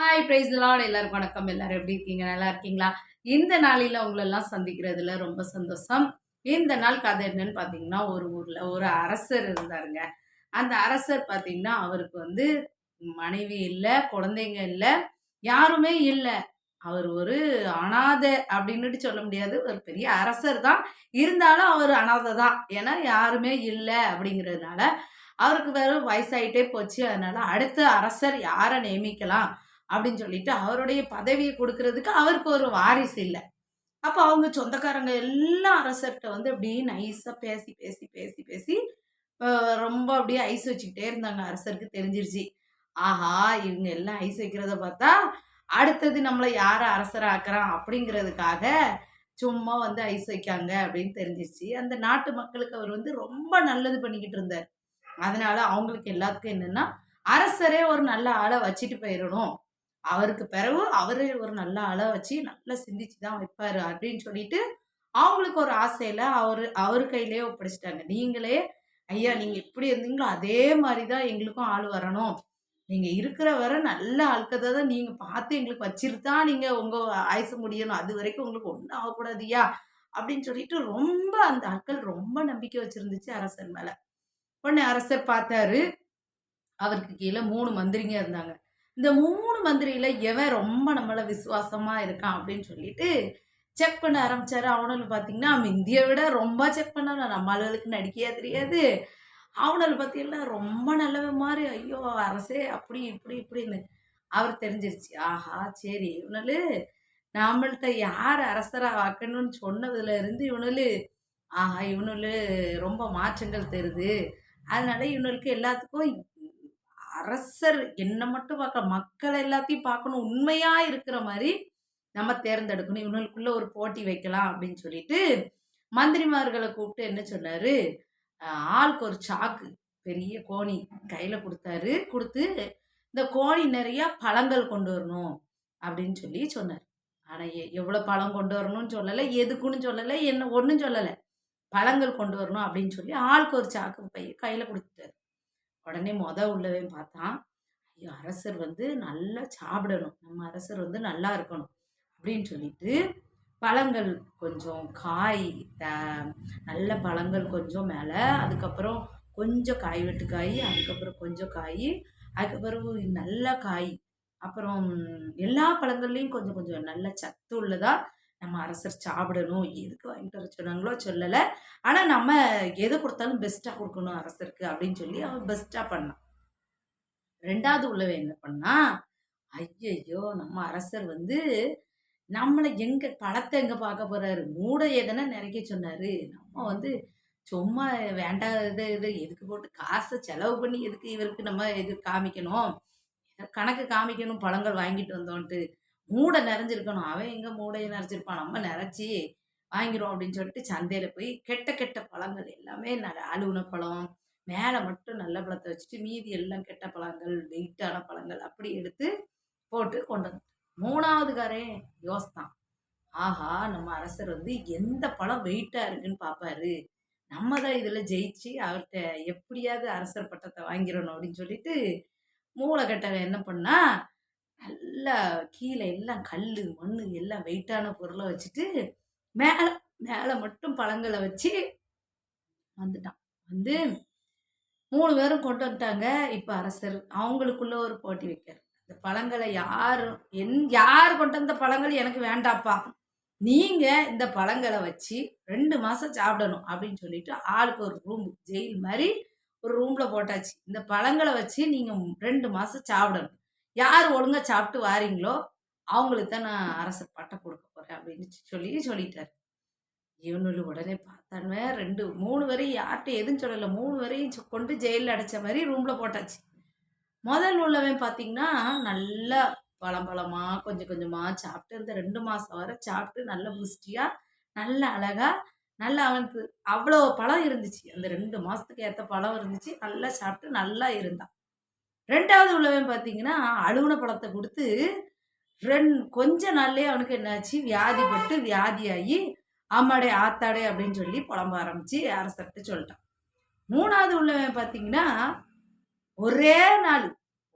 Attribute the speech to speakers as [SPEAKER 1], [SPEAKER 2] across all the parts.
[SPEAKER 1] hi price எல்லாம் எல்லாரும் வணக்கம் எல்லாரும் எப்படி இருக்கீங்க நல்லா இருக்கீங்களா இந்த நாளில் உங்களெல்லாம் சந்திக்கிறதுல ரொம்ப சந்தோஷம் இந்த நாள் கதை என்னன்னு பார்த்தீங்கன்னா ஒரு ஊரில் ஒரு அரசர் இருந்தாருங்க அந்த அரசர் பார்த்தீங்கன்னா அவருக்கு வந்து மனைவி இல்லை குழந்தைங்க இல்லை யாருமே இல்லை அவர் ஒரு அனாதை அப்படின்னுட்டு சொல்ல முடியாது ஒரு பெரிய அரசர் தான் இருந்தாலும் அவர் அனாதை தான் ஏன்னா யாருமே இல்லை அப்படிங்கிறதுனால அவருக்கு வேற வயசாயிட்டே போச்சு அதனால அடுத்த அரசர் யாரை நியமிக்கலாம் அப்படின்னு சொல்லிட்டு அவருடைய பதவியை கொடுக்கறதுக்கு அவருக்கு ஒரு வாரிசு இல்லை அப்போ அவங்க சொந்தக்காரங்க எல்லாம் அரசர்கிட்ட வந்து அப்படியே நைஸாக பேசி பேசி பேசி பேசி ரொம்ப அப்படியே ஐஸ் வச்சுக்கிட்டே இருந்தாங்க அரசருக்கு தெரிஞ்சிருச்சு ஆஹா இவங்க எல்லாம் ஐஸ் வைக்கிறத பார்த்தா அடுத்தது நம்மளை யாரை அரசராக ஆக்குறான் அப்படிங்கிறதுக்காக சும்மா வந்து ஐஸ் வைக்காங்க அப்படின்னு தெரிஞ்சிருச்சு அந்த நாட்டு மக்களுக்கு அவர் வந்து ரொம்ப நல்லது பண்ணிக்கிட்டு இருந்தார் அதனால அவங்களுக்கு எல்லாத்துக்கும் என்னன்னா அரசரே ஒரு நல்ல ஆளை வச்சுட்டு போயிடணும் அவருக்கு பிறகு அவரே ஒரு நல்ல அள வச்சு நல்லா சிந்திச்சு தான் வைப்பாரு அப்படின்னு சொல்லிட்டு அவங்களுக்கு ஒரு ஆசையில அவரு அவர் கையிலேயே ஒப்படைச்சிட்டாங்க நீங்களே ஐயா நீங்க எப்படி இருந்தீங்களோ அதே மாதிரி தான் எங்களுக்கும் ஆள் வரணும் நீங்க இருக்கிற வர நல்ல ஆட்கதை தான் நீங்க பார்த்து எங்களுக்கு வச்சிருந்தா நீங்க உங்க ஆயுச முடியணும் அது வரைக்கும் உங்களுக்கு ஒன்றும் ஆகக்கூடாதுயா அப்படின்னு சொல்லிட்டு ரொம்ப அந்த ஆட்கள் ரொம்ப நம்பிக்கை வச்சிருந்துச்சு அரசர் மேல உடனே அரசர் பார்த்தாரு அவருக்கு கீழே மூணு மந்திரிங்க இருந்தாங்க இந்த மூணு மந்திரியில் எவன் ரொம்ப நம்மளை விசுவாசமாக இருக்கான் அப்படின்னு சொல்லிட்டு செக் பண்ண ஆரம்பித்தார் அவனும் பார்த்தீங்கன்னா இந்தியை விட ரொம்ப செக் பண்ண நம்ம அளவுக்கு நடிக்கையா தெரியாது அவனால் பார்த்தீங்கன்னா ரொம்ப நல்லவன் மாதிரி ஐயோ அரசே அப்படி இப்படி இப்படின்னு அவர் தெரிஞ்சிருச்சு ஆஹா சரி இவனு நம்மள்கிட்ட யார் அரசராக ஆக்கணும்னு சொன்னதுல இருந்து இவனு ஆஹா இவனு ரொம்ப மாற்றங்கள் தருது அதனால இவனுக்கு எல்லாத்துக்கும் அரசர் என்னை மட்டும் பார்க்க மக்கள் எல்லாத்தையும் பார்க்கணும் உண்மையா இருக்கிற மாதிரி நம்ம தேர்ந்தெடுக்கணும் இவங்களுக்குள்ள ஒரு போட்டி வைக்கலாம் அப்படின்னு சொல்லிட்டு மந்திரிமார்களை கூப்பிட்டு என்ன சொன்னாரு ஆளுக்கு ஒரு சாக்கு பெரிய கோணி கையில கொடுத்தாரு கொடுத்து இந்த கோணி நிறைய பழங்கள் கொண்டு வரணும் அப்படின்னு சொல்லி சொன்னார் ஆனா எவ்வளவு பழம் கொண்டு வரணும்னு சொல்லலை எதுக்குன்னு சொல்லலை என்ன ஒன்றும் சொல்லலை பழங்கள் கொண்டு வரணும் அப்படின்னு சொல்லி ஆளுக்கு ஒரு சாக்கு பைய கையில கொடுத்துட்டாரு உடனே மொத உள்ளவன் பார்த்தான் ஐயோ அரசர் வந்து நல்லா சாப்பிடணும் நம்ம அரசர் வந்து நல்லா இருக்கணும் அப்படின்னு சொல்லிட்டு பழங்கள் கொஞ்சம் காய் த நல்ல பழங்கள் கொஞ்சம் மேலே அதுக்கப்புறம் கொஞ்சம் காய் வெட்டு காய் அதுக்கப்புறம் கொஞ்சம் காய் அதுக்கப்புறம் நல்ல காய் அப்புறம் எல்லா பழங்கள்லேயும் கொஞ்சம் கொஞ்சம் நல்ல சத்து உள்ளதாக நம்ம அரசர் சாப்பிடணும் எதுக்கு வாங்கிட்டு வர சொன்னாங்களோ சொல்லலை ஆனால் நம்ம எது கொடுத்தாலும் பெஸ்ட்டாக கொடுக்கணும் அரசருக்கு அப்படின்னு சொல்லி அவன் பெஸ்ட்டாக பண்ணான் ரெண்டாவது உள்ளவை என்ன பண்ணா ஐயையோ நம்ம அரசர் வந்து நம்மளை எங்கே பணத்தை எங்கே பார்க்க போகிறாரு மூட எதனா நிறைக்க சொன்னார் நம்ம வந்து சும்மா வேண்டாத இது எதுக்கு போட்டு காசை செலவு பண்ணி எதுக்கு இவருக்கு நம்ம இது காமிக்கணும் கணக்கு காமிக்கணும் பழங்கள் வாங்கிட்டு வந்தோன்ட்டு மூடை நிறைஞ்சிருக்கணும் அவன் எங்க மூடையை நிறைச்சிருப்பான் நம்ம நிறைச்சி வாங்கிடும் அப்படின்னு சொல்லிட்டு சந்தையில போய் கெட்ட கெட்ட பழங்கள் எல்லாமே அழுவுன பழம் மேலே மட்டும் நல்ல பழத்தை வச்சுட்டு மீதி எல்லாம் கெட்ட பழங்கள் வெயிட்டான பழங்கள் அப்படி எடுத்து போட்டு கொண்டு வந்து மூணாவது காரே யோசித்தான் ஆஹா நம்ம அரசர் வந்து எந்த பழம் வெயிட்டா இருக்குன்னு பார்ப்பாரு நம்ம தான் இதில் ஜெயிச்சு அவர்கிட்ட எப்படியாவது அரசர் பட்டத்தை வாங்கிடணும் அப்படின்னு சொல்லிட்டு மூளைக்கட்டவன் என்ன பண்ணா நல்லா கீழே எல்லாம் கல் மண்ணு எல்லாம் வெயிட்டான பொருளை வச்சுட்டு மேலே மேலே மட்டும் பழங்களை வச்சு வந்துட்டான் வந்து மூணு பேரும் கொண்டு வந்துட்டாங்க இப்போ அரசர் அவங்களுக்குள்ள ஒரு போட்டி வைக்கிறார் இந்த பழங்களை யார் என் யார் கொண்டு வந்த பழங்கள் எனக்கு வேண்டாப்பா நீங்கள் இந்த பழங்களை வச்சு ரெண்டு மாதம் சாப்பிடணும் அப்படின்னு சொல்லிட்டு ஆளுக்கு ஒரு ரூம் ஜெயில் மாதிரி ஒரு ரூமில் போட்டாச்சு இந்த பழங்களை வச்சு நீங்கள் ரெண்டு மாதம் சாப்பிடணும் யார் ஒழுங்காக சாப்பிட்டு வாரீங்களோ அவங்களுக்கு தான் நான் அரசு பட்டம் கொடுக்க போகிறேன் அப்படின்னு சொல்லி சொல்லிட்டார் இவனு உடனே பார்த்தானுமே ரெண்டு மூணு வரையும் யார்கிட்ட எதுவும் சொல்லலை மூணு வரையும் கொண்டு ஜெயிலில் அடைச்ச மாதிரி ரூமில் போட்டாச்சு முதல் உள்ளவன் பார்த்தீங்கன்னா நல்லா பழம் பழமாக கொஞ்சம் கொஞ்சமாக சாப்பிட்டு இந்த ரெண்டு மாதம் வரை சாப்பிட்டு நல்ல புஷ்டியாக நல்ல அழகாக நல்லா அவனுக்கு அவ்வளோ பழம் இருந்துச்சு அந்த ரெண்டு மாதத்துக்கு ஏற்ற பழம் இருந்துச்சு நல்லா சாப்பிட்டு நல்லா இருந்தான் ரெண்டாவது உள்ளவன் பார்த்தீங்கன்னா அழுகுன பழத்தை கொடுத்து ரெண் கொஞ்ச நாள்லேயே அவனுக்கு என்னாச்சு வியாதிப்பட்டு வியாதியாகி அம்மாடே ஆத்தாடே அப்படின்னு சொல்லி புலம்ப ஆரம்பித்து அரசர்கிட்ட சொல்லிட்டான் மூணாவது உள்ளவன் பார்த்தீங்கன்னா ஒரே நாள்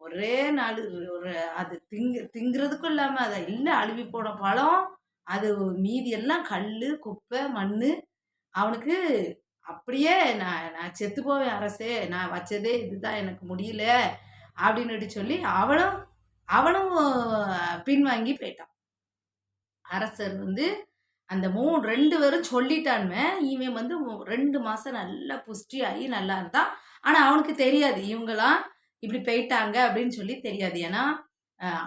[SPEAKER 1] ஒரே நாள் ஒரு அது திங்கு திங்கிறதுக்கும் இல்லாமல் அதை இல்லை அழுவி போன பழம் அது மீதி எல்லாம் கல் குப்பை மண் அவனுக்கு அப்படியே நான் நான் செத்து போவேன் அரசே நான் வச்சதே இதுதான் எனக்கு முடியல அப்படின்னுட்டு சொல்லி அவளும் அவனும் பின்வாங்கி போயிட்டான் அரசர் வந்து அந்த மூணு ரெண்டு பேரும் சொல்லிட்டான்மே இவன் வந்து ரெண்டு மாதம் நல்லா புஷ்டி ஆகி நல்லா இருந்தான் ஆனால் அவனுக்கு தெரியாது இவங்களாம் இப்படி போயிட்டாங்க அப்படின்னு சொல்லி தெரியாது ஏன்னா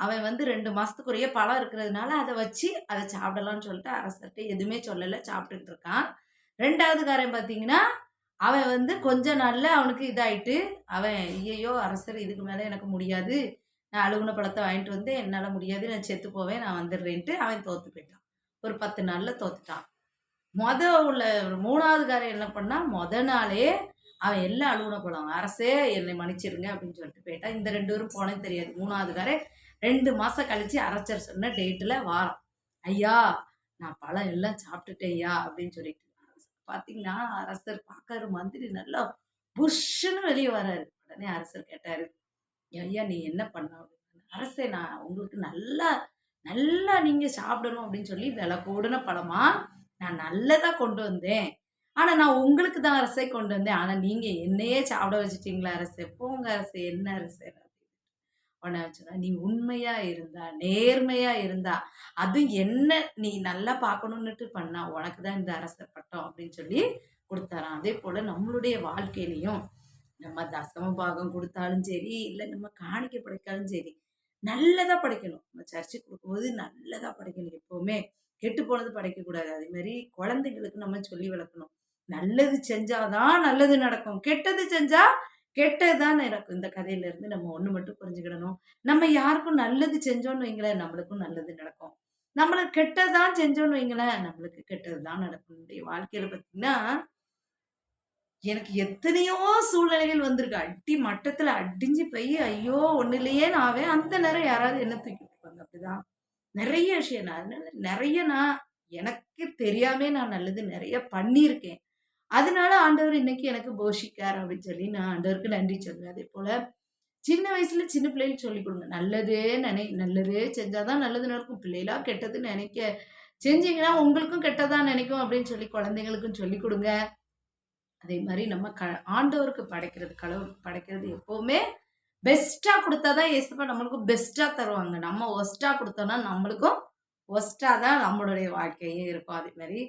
[SPEAKER 1] அவன் வந்து ரெண்டு மாசத்துக்குரிய பழம் இருக்கிறதுனால அதை வச்சு அதை சாப்பிடலாம்னு சொல்லிட்டு அரசர்கிட்ட எதுவுமே சொல்லலை சாப்பிட்டுட்டு இருக்கான் ரெண்டாவது காரன் பார்த்தீங்கன்னா அவன் வந்து கொஞ்ச நாளில் அவனுக்கு இதாயிட்டு அவன் ஐயையோ அரசர் இதுக்கு மேலே எனக்கு முடியாது நான் அழுகுன பழத்தை வாங்கிட்டு வந்து என்னால் முடியாது நான் செத்து போவேன் நான் வந்துடுறேன்ட்டு அவன் தோற்று போயிட்டான் ஒரு பத்து நாளில் தோத்துட்டான் மொத உள்ள மூணாவது காரன் என்ன பண்ணால் மொத நாளே அவன் எல்லாம் அழுகுன பழம் அரசே என்னை மன்னிச்சிருங்க அப்படின்னு சொல்லிட்டு போயிட்டான் இந்த ரெண்டு பேரும் போனே தெரியாது மூணாவது காரன் ரெண்டு மாதம் கழித்து அரசர் சொன்ன டேட்டில் வாரம் ஐயா நான் பழம் எல்லாம் சாப்பிட்டுட்டேன் ஐயா அப்படின்னு சொல்லிட்டு பாத்தீங்கன்னா அரசர் பார்க்காரு மந்திரி நல்லா புஷ்ஷுன்னு வெளியே வராரு உடனே அரசர் கேட்டாரு ஐயா நீ என்ன பண்ண அரசே நான் உங்களுக்கு நல்லா நல்லா நீங்க சாப்பிடணும் அப்படின்னு சொல்லி விலை கூடின பழமா நான் நல்லதா கொண்டு வந்தேன் ஆனா நான் உங்களுக்கு தான் அரசே கொண்டு வந்தேன் ஆனா நீங்க என்னையே சாப்பிட வச்சுட்டீங்களா அரசே போங்க அரசே என்ன அரசே உடனே நீ உண்மையா இருந்தா நேர்மையா இருந்தா அது என்ன நீ நல்லா பார்க்கணும்னுட்டு பண்ணா உனக்கு தான் இந்த அரசர் பட்டம் அப்படின்னு சொல்லி கொடுத்தாராம் அதே போல நம்மளுடைய வாழ்க்கையிலையும் நம்ம தசம பாகம் கொடுத்தாலும் சரி இல்லை நம்ம காணிக்க படைத்தாலும் சரி நல்லதாக படைக்கணும் நம்ம கொடுக்கும் கொடுக்கும்போது நல்லதாக படைக்கணும் எப்பவுமே கெட்டு போனது படைக்கக்கூடாது அதே மாதிரி குழந்தைங்களுக்கு நம்ம சொல்லி வளர்க்கணும் நல்லது செஞ்சாதான் நல்லது நடக்கும் கெட்டது செஞ்சா கெட்டதான் எனக்கு இந்த கதையில இருந்து நம்ம ஒண்ணு மட்டும் புரிஞ்சுக்கிடணும் நம்ம யாருக்கும் நல்லது செஞ்சோம்னு வைங்களேன் நம்மளுக்கும் நல்லது நடக்கும் நம்மளுக்கு கெட்டதான் செஞ்சோம்னு வைங்களேன் நம்மளுக்கு கெட்டதுதான் நடக்கும் என்னுடைய வாழ்க்கையில பாத்தீங்கன்னா எனக்கு எத்தனையோ சூழ்நிலைகள் வந்திருக்கு அடி மட்டத்துல அடிஞ்சு போய் ஐயோ ஒண்ணு இல்லையே நாவே அந்த நேரம் யாராவது என்ன தூக்கி இருப்பாங்க அப்படிதான் நிறைய விஷயம் நான் நிறைய நான் எனக்கு தெரியாம நான் நல்லது நிறைய பண்ணியிருக்கேன் அதனால ஆண்டவர் இன்னைக்கு எனக்கு போஷிக்கார் அப்படின்னு சொல்லி நான் ஆண்டவருக்கு நன்றி சொல்றேன் அதே போல சின்ன வயசுல சின்ன பிள்ளைகளுக்கு சொல்லிக் கொடுங்க நல்லதே நினை நல்லதே செஞ்சாதான் நல்லது நடக்கும் பிள்ளைகளா கெட்டது நினைக்க செஞ்சீங்கன்னா உங்களுக்கும் கெட்டதா நினைக்கும் அப்படின்னு சொல்லி குழந்தைங்களுக்கும் சொல்லி கொடுங்க அதே மாதிரி நம்ம க ஆண்டவருக்கு படைக்கிறது கடவுள் படைக்கிறது எப்போவுமே பெஸ்ட்டாக கொடுத்தா தான் ஏசப்பா நம்மளுக்கும் பெஸ்ட்டாக தருவாங்க நம்ம ஒஸ்டா கொடுத்தோன்னா நம்மளுக்கும் ஒஸ்டா தான் நம்மளுடைய வாழ்க்கையே இருக்கும் அதே மாதிரி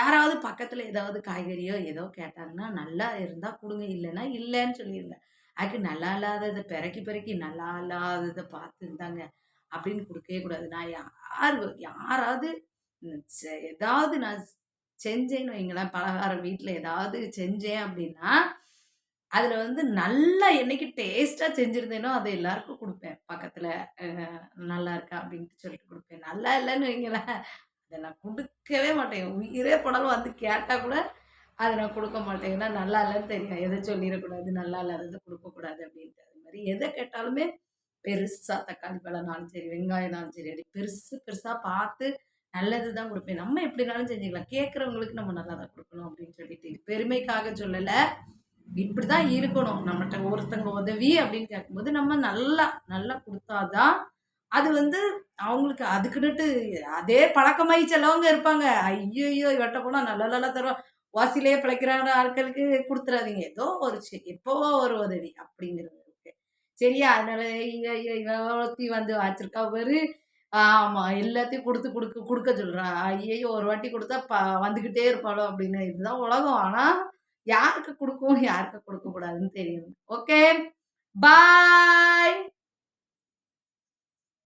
[SPEAKER 1] யாராவது பக்கத்தில் ஏதாவது காய்கறியோ ஏதோ கேட்டாங்கன்னா நல்லா இருந்தால் கொடுங்க இல்லைன்னா இல்லைன்னு சொல்லியிருந்தேன் அதுக்கு நல்லா இல்லாததை பிறக்கி பிறக்கி நல்லா இல்லாததை பார்த்து இருந்தாங்க அப்படின்னு கொடுக்கவே கூடாது நான் யார் யாராவது ஏதாவது நான் செஞ்சேன்னு வைங்களேன் பலகாரம் வீட்டில் ஏதாவது செஞ்சேன் அப்படின்னா அதில் வந்து நல்லா என்னைக்கு டேஸ்ட்டாக செஞ்சுருந்தேனோ அதை எல்லாருக்கும் கொடுப்பேன் பக்கத்தில் நல்லா இருக்கா அப்படின்ட்டு சொல்லிட்டு கொடுப்பேன் நல்லா இல்லைன்னு வைங்களேன் இதை நான் கொடுக்கவே மாட்டேன் உயிரே போனாலும் வந்து கேட்டால் கூட அதை நான் கொடுக்க மாட்டேங்கன்னா நல்லா இல்லைன்னு தெரியும் எதை சொல்லிடக்கூடாது நல்லா இல்லாதது கொடுக்கக்கூடாது அப்படின்ட்டு அது மாதிரி எதை கேட்டாலுமே பெருசாக தக்காளி பழம்னாலும் சரி வெங்காயம்னாலும் சரி அப்படி பெருசு பெருசாக பார்த்து நல்லது தான் கொடுப்பேன் நம்ம எப்படினாலும் செஞ்சுக்கலாம் கேட்குறவங்களுக்கு நம்ம நல்லா தான் கொடுக்கணும் அப்படின்னு சொல்லிட்டு பெருமைக்காக சொல்லலை இப்படி தான் இருக்கணும் நம்மகிட்ட ஒருத்தங்க உதவி அப்படின்னு கேட்கும்போது நம்ம நல்லா நல்லா கொடுத்தாதான் அது வந்து அவங்களுக்கு அதுக்குன்னுட்டு அதே பழக்கமாகி சிலவங்க இருப்பாங்க ஐயோ வெட்ட போனால் நல்லா நல்லா தருவோம் வாசிலேயே பிழைக்கிறாங்க ஆட்களுக்கு கொடுத்துறாதீங்க ஏதோ ஒரு எப்போவோ ஒரு உதவி அப்படிங்கிறது சரியா அதனால ஒருத்தி வந்து வச்சிருக்கா ஒரு ஆமாம் எல்லாத்தையும் கொடுத்து கொடுக்க கொடுக்க சொல்கிறா ஐயோ ஒரு வாட்டி கொடுத்தா ப வந்துக்கிட்டே இருப்பாளோ அப்படின்னு இதுதான் உலகம் ஆனால் யாருக்கு கொடுக்கும் யாருக்கு கொடுக்கக்கூடாதுன்னு தெரியும் ஓகே பாய்